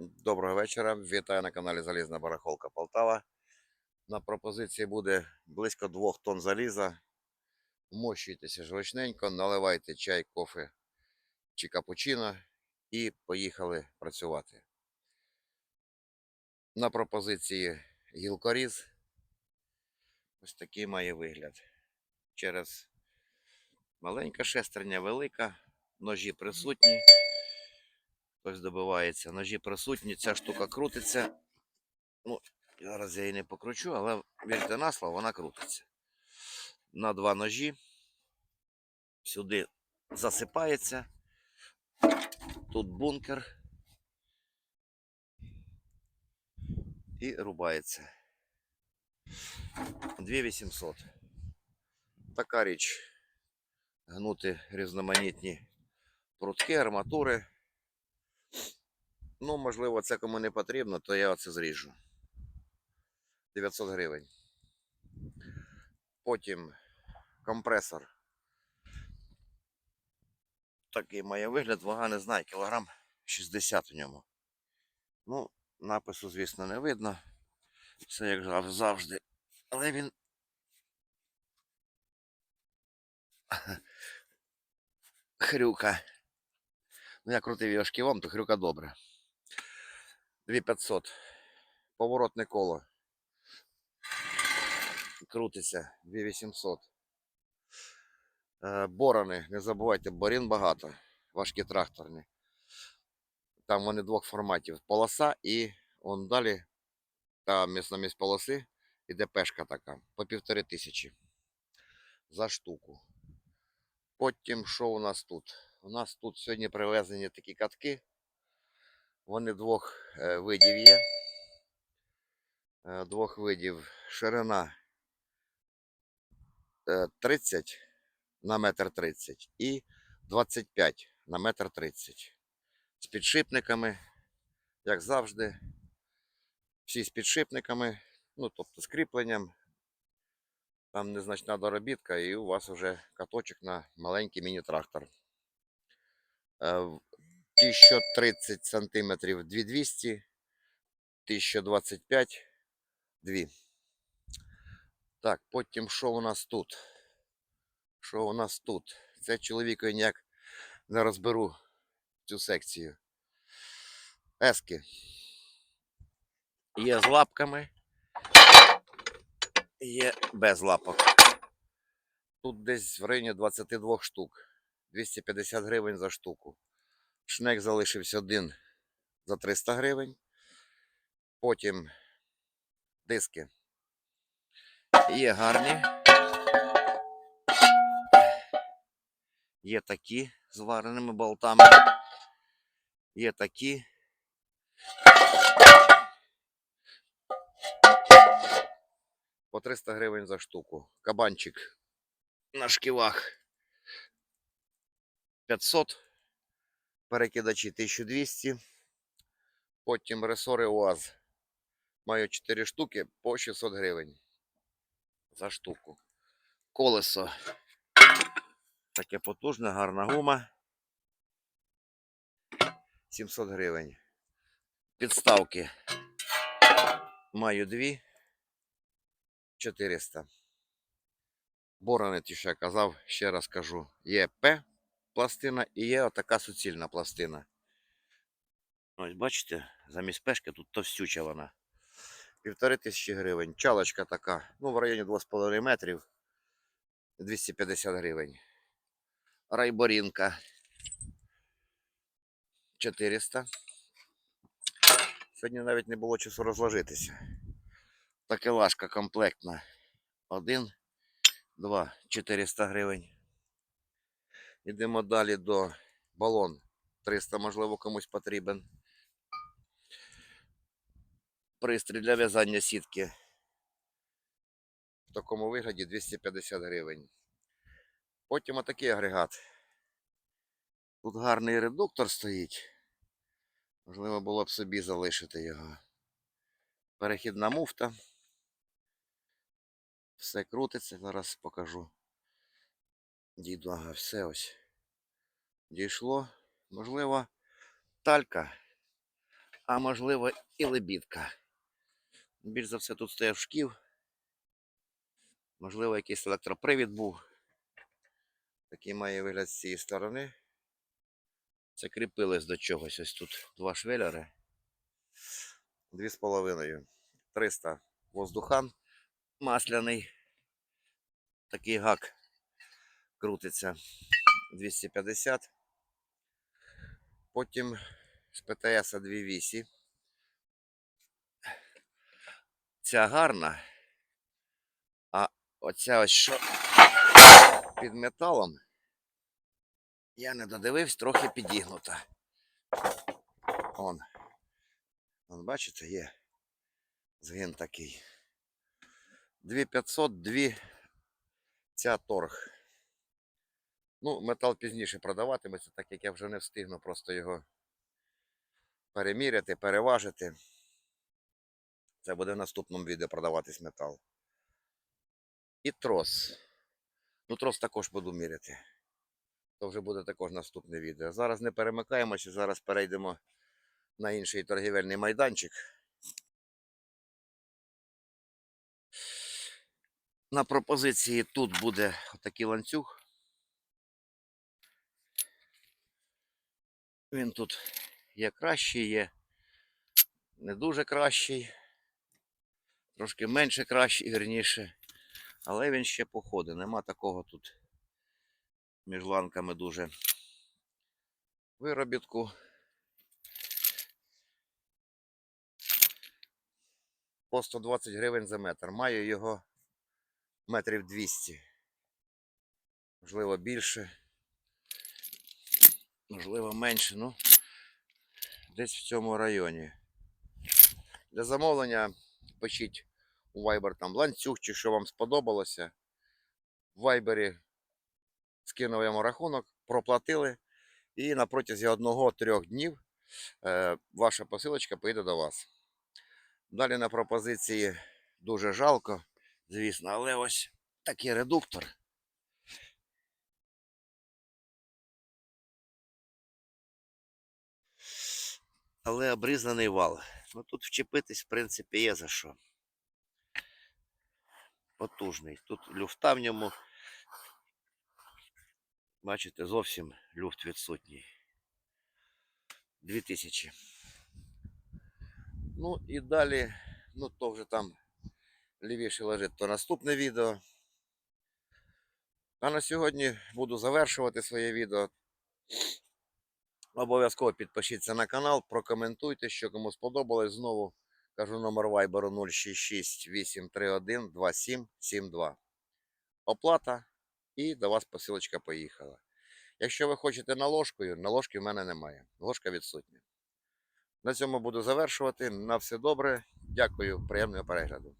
Доброго вечора. Вітаю на каналі Залізна Барахолка Полтава. На пропозиції буде близько 2 тонн заліза. Вмощуйтеся жвачненько, наливайте чай, кофе чи капучино і поїхали працювати. На пропозиції гілкоріз. Ось такий має вигляд. Через маленька шестерня, велика, ножі присутні. Хтось добивається. Ножі присутні, ця штука крутиться. Ну, зараз я її не покручу, але вірте на слово, вона крутиться. На два ножі. Сюди засипається. Тут бункер. І рубається. 2800. Така річ. Гнути різноманітні прутки, арматури. Ну, можливо, це кому не потрібно, то я оце зріжу. 900 гривень. Потім компресор. Такий має вигляд, вага не знаю, кілограм 60 у ньому. Ну, напису, звісно, не видно. Все як завжди. Але він. Хрюка. Ну, я крутив його шківом, то хрюка добре. 2500. Поворотне коло. Крутиться 2800. Е, Борони, не забувайте, борін багато. Важкі тракторні. Там вони двох форматів. Полоса і он далі там міс- на місць полоси іде пешка така. По півтори тисячі за штуку. Потім що у нас тут? У нас тут сьогодні привезені такі катки. Вони двох е, видів є. Е, Двох видів. Ширина е, 30 на метр 30 і 25 на метр 30. З підшипниками, як завжди. Всі з підшипниками, ну тобто з кріпленням. Там незначна доробітка, і у вас вже каточок на маленький міні-трактор. Ті, що 30 сантиметрів 2200, 1025 2. Так, потім що у нас тут? Що у нас тут? Це чоловікові ніяк не розберу цю секцію. Ески. Є з лапками, є без лапок. Тут десь в районі 22 штук. 250 гривень за штуку. Шнек залишився один за 300 гривень. Потім диски. Є гарні. Є такі з вареними болтами. Є такі. По 300 гривень за штуку. Кабанчик на шківах 500 перекидачі 1200. Потім ресори УАЗ. Маю 4 штуки по 600 гривень за штуку. Колесо. Таке потужне, гарна гума. 700 гривень. Підставки. Маю дві. 400. Борони, ті, що казав, ще раз кажу. Є П пластина і є отака суцільна пластина. Ось бачите, замість пешки тут товстюча вона. Півтори тисячі гривень. Чалочка така, ну в районі 2,5 метрів. 250 гривень. Райборінка. 400. Сьогодні навіть не було часу розложитися. Такелажка комплектна. Один, два, 400 гривень. Йдемо далі до балон. 300, можливо, комусь потрібен. Пристрій для в'язання сітки. В такому вигляді 250 гривень. Потім отакий агрегат. Тут гарний редуктор стоїть. Можливо, було б собі залишити його. Перехідна муфта. Все крутиться, зараз покажу. Дійду, ага, все ось. Дійшло. Можливо, талька а можливо і лебідка. Більш за все тут стояв шків. Можливо, якийсь електропривід був. Такий має вигляд з цієї сторони. Це кріпилось до чогось. Ось тут два швелери. Дві з половиною. 300 воздухан масляний. Такий гак крутиться. 250. Потім з ПТС 2.8. Ця гарна. А оця ось що під металом. Я не додивився, трохи підігнута. Он. Он, бачите, є згин такий. 2500, 2 ця торг. Ну, метал пізніше продаватиметься, так як я вже не встигну просто його переміряти, переважити. Це буде в наступному відео продаватись метал. І трос. Ну, трос також буду міряти. То вже буде також наступне відео. Зараз не перемикаємося, зараз перейдемо на інший торгівельний майданчик. На пропозиції тут буде отакий ланцюг. Він тут є кращий, є не дуже кращий, трошки менше кращий, вірніше. Але він ще походить. Нема такого тут між ланками дуже виробітку. По 120 гривень за метр. Маю його метрів 200. Можливо, більше. Можливо, менше. Ну, десь в цьому районі. Для замовлення пишіть у Viber там ланцюг чи що вам сподобалося. В Viber скинув йому рахунок, проплатили. І на протязі одного-трьох днів е, ваша посилочка поїде до вас. Далі на пропозиції дуже жалко, звісно, але ось такий редуктор. Але обрізаний вал. Ну тут вчепитись, в принципі, є за що. Потужний. Тут люфта в ньому. Бачите, зовсім люфт відсутній. 2000. Ну і далі, ну то вже там лівіше лежить, то наступне відео. А на сьогодні буду завершувати своє відео. Обов'язково підпишіться на канал, прокоментуйте, що кому сподобалось. Знову кажу номер вайберу 066 831 2772. Оплата і до вас посилочка поїхала. Якщо ви хочете наложкою, наложки в мене немає. Ложка відсутня. На цьому буду завершувати. На все добре. Дякую, приємного перегляду.